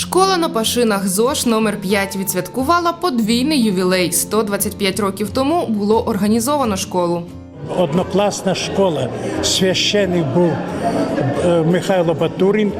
Школа на Пашинах ЗОШ номер 5 відсвяткувала подвійний ювілей. 125 років тому було організовано школу. Однокласна школа. Священник був е, Михайло Батурін,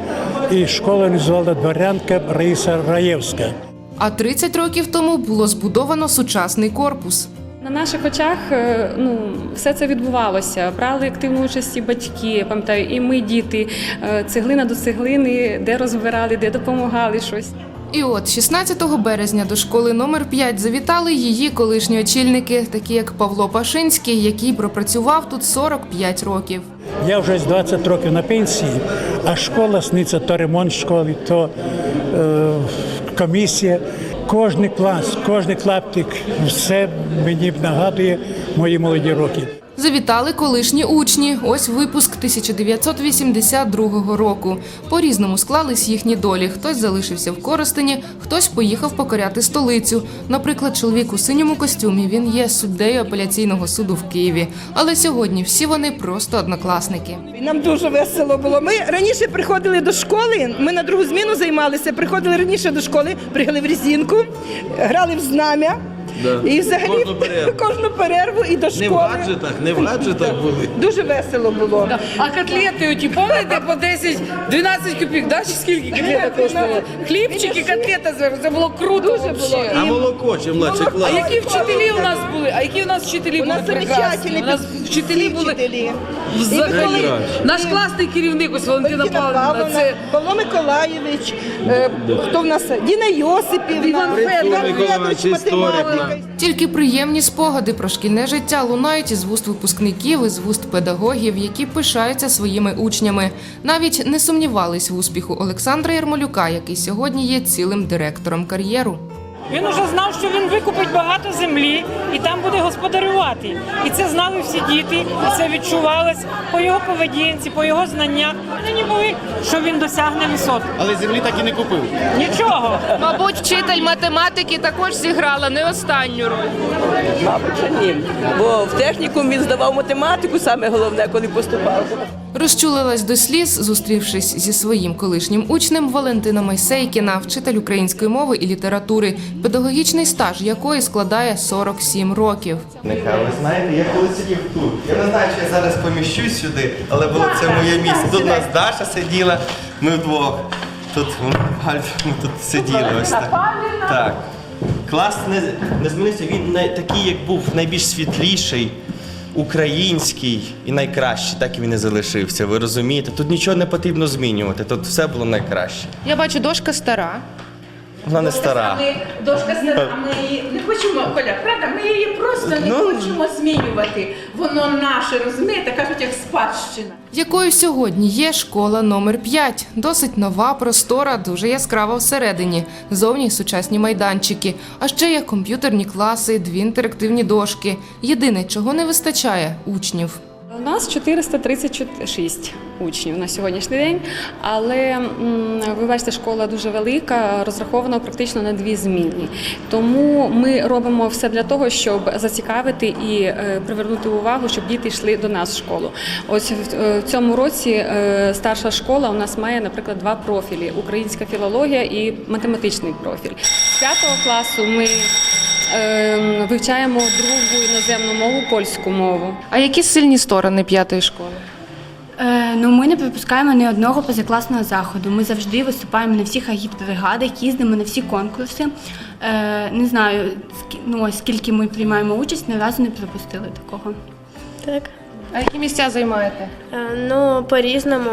і школу організувала дворянка Раїса Раєвська. А 30 років тому було збудовано сучасний корпус. На наших очах е, ну, все це відбувалося. Брали активну участь і батьки, пам'ятаю, і ми, діти, е, цеглина до цеглини, де розбирали, де допомагали щось. І от 16 березня до школи номер 5 завітали її колишні очільники, такі як Павло Пашинський, який пропрацював тут 45 років. Я вже з 20 років на пенсії, а школа сниться то ремонт школи, то е, комісія. Кожний клас, кожний клаптик, все мені нагадує мої молоді роки. Завітали колишні учні. Ось випуск 1982 року. По-різному склались їхні долі. Хтось залишився в Коростені, хтось поїхав покоряти столицю. Наприклад, чоловік у синьому костюмі. Він є суддею апеляційного суду в Києві. Але сьогодні всі вони просто однокласники. Нам дуже весело було. Ми раніше приходили до школи, ми на другу зміну займалися, приходили раніше до школи, приїхали в резинку, грали в знам'я. І взагалі Кожну перерву. кожну перерву і до Не в гаджетах, не в гаджетах були. Дуже весело було. А котлети оті, пам'ятаєте, по 10-12 копійок, да? Чи скільки котлета коштувала? Хлібчик і котлета зверху, це було круто Дуже було. А молоко чи младший А які вчителі у нас були? А які у нас вчителі У нас були прекрасні? замечательні У нас вчителі були вчителі. взагалі. Найкраще. Наш класний керівник, ось Валентина Валентина Павлівна, Павловна, це Павло Миколаєвич, е, хто в нас? Діна Йосипівна, Іван Федорович, Миколаївич, історик математика. Тільки приємні спогади про шкільне життя лунають із вуст випускників, із вуст педагогів, які пишаються своїми учнями. Навіть не сумнівались в успіху Олександра Ярмолюка, який сьогодні є цілим директором кар'єру. Він уже знав, що він викупить багато землі і там буде господарювати. І це знали всі діти, і це відчувалось по його поведінці, по його знаннях. Вони були, що він досягне висот. але землі так і не купив. Нічого. Мабуть, вчитель математики також зіграла не останню роль. Мабуть, що ні. Бо в технікум він здавав математику, саме головне, коли поступав. Розчулилась до сліз, зустрівшись зі своїм колишнім учнем Валентина Майсейкіна, вчитель української мови і літератури, педагогічний стаж якої складає 47 років. Нехай ви знаєте, я коли сидів тут. Я не знаю, чи я зараз поміщусь сюди, але було це моє місце. Тут у нас Даша сиділа, ми вдвох. Тут ми тут сиділи ось так. Так. Клас не, не змінився. Він най, такий, як був найбільш світліший, український і найкращий, так і він і залишився. Ви розумієте? Тут нічого не потрібно змінювати. Тут все було найкраще. Я бачу, дошка стара. Вона не стара. Дошка стара, ми її не хочемо, Коля, правда, ми її просто не Ну. хочемо змінювати. Воно наше, розумієте, кажуть, як спадщина. Якою сьогодні є школа номер 5 Досить нова, простора, дуже яскрава всередині. Зовні сучасні майданчики. А ще є комп'ютерні класи, дві інтерактивні дошки. Єдине, чого не вистачає учнів. У нас 436 учнів на сьогоднішній день, але ви бачите, школа дуже велика, розрахована практично на дві зміни. Тому ми робимо все для того, щоб зацікавити і е, привернути увагу, щоб діти йшли до нас в школу. Ось в, е, цьому році е, старша школа у нас має, наприклад, два профілі: українська філологія і математичний профіль. З п'ятого класу ми вивчаємо другу іноземну мову, польську мову. А які сильні сторони п'ятої школи? Е, ну, ми не пропускаємо ні одного позакласного заходу. Ми завжди виступаємо на всіх агітбригадах, їздимо на всі конкурси. Е, не знаю, ну, скільки ми приймаємо участь, ні разу не пропустили такого. Так. А які місця займаєте? Ну, по-різному.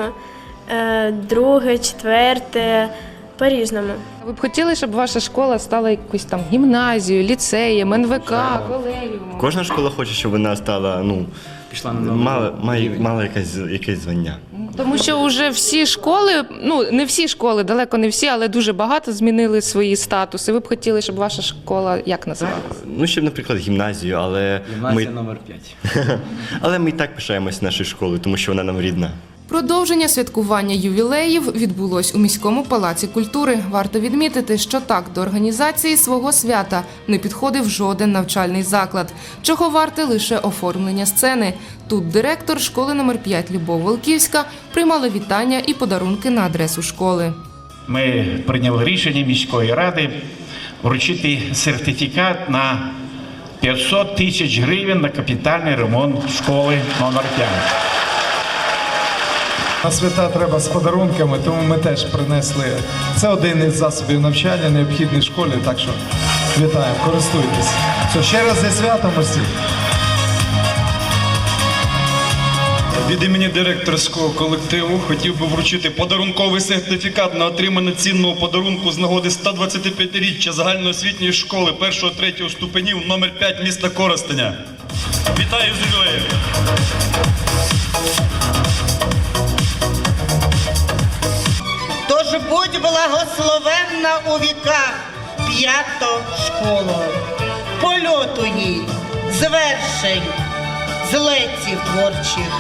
Е, Друге, четверте, по-різному. Ви б хотіли, щоб ваша школа стала якоюсь там гімназією, ліцеєм, НВК, колегіумом? Кожна школа хоче, щоб вона стала, ну, Пішла на мала, має, мала якесь, якесь звання. Тому що вже всі школи, ну не всі школи, далеко не всі, але дуже багато змінили свої статуси. Ви б хотіли, щоб ваша школа як називалася? Ну, ще, наприклад, гімназію, але Гімназія ми, номер 5. але ми і так пишаємось нашою школою, тому що вона нам рідна. Продовження святкування ювілеїв відбулось у міському палаці культури. Варто відмітити, що так до організації свого свята не підходив жоден навчальний заклад, чого варте лише оформлення сцени. Тут директор школи номер 5 Любов Волківська приймала вітання і подарунки на адресу школи. ми прийняли рішення міської ради вручити сертифікат на 500 тисяч гривень на капітальний ремонт школи номер 5. На свята треба з подарунками, тому ми теж принесли. Це один із засобів навчання, необхідний школі, так що вітаємо, користуйтесь. Все, ще раз зі святом усіх. Від імені директорського колективу хотів би вручити подарунковий сертифікат на отримання цінного подарунку з нагоди 125-річчя загальноосвітньої школи 1-3 ступенів номер 5 міста Коростеня. Вітаю з ювілеєм! Тож будь благословенна у віках п'ята школа, польоту їй, звершень, злетів творчих.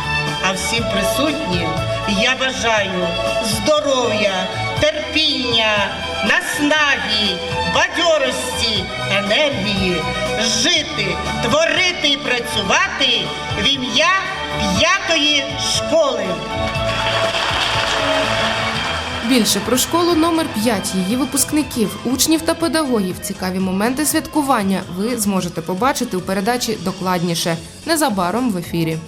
А всім присутнім я бажаю здоров'я, терпіння, наснаги, бадьорості, енергії, жити, творити і працювати в ім'я п'ятої школи. Більше про школу номер 5 її випускників, учнів та педагогів. Цікаві моменти святкування ви зможете побачити у передачі докладніше незабаром в ефірі.